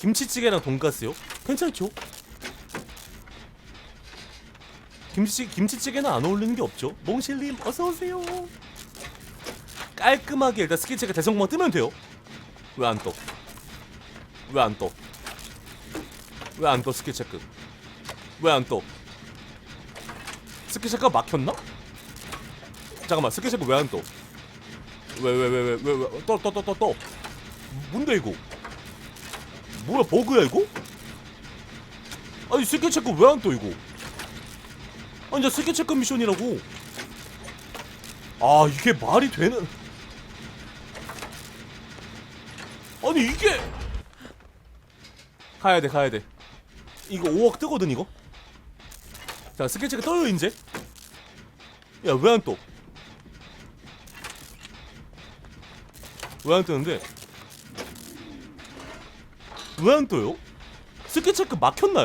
김치찌개랑 돈가스요? 괜찮죠? 김치 김치찌개는 안 어울리는 게 없죠. 몽실님 어서 오세요. 깔끔하게 일단 스케치가 대성공만 뜨면 돼요. 왜 안 떠? 왜 안 떠? 왜 안 떠 스킬 체크? 왜 안 떠? 스킬 체크가 막혔나? 잠깐만 스킬 체크 왜 안 떠? 왜왜 왜 왜 왜 떠 떠 떠 떠 떠 뭔데 이거? 뭐야 버그야 이거? 아니 스킬 체크 왜 안 떠 이거? 아니 나 스킬 체크 미션이라고. 아 이게 말이 되는? 아니 이게 가야 돼 가야 돼. 이거 5억 뜨거든 이거. 자 스킬 체크 떠요 이제. 야 왜 안 떠? 왜 안 뜨는데? 왜안 떠요? 스킬 체크 막혔나요?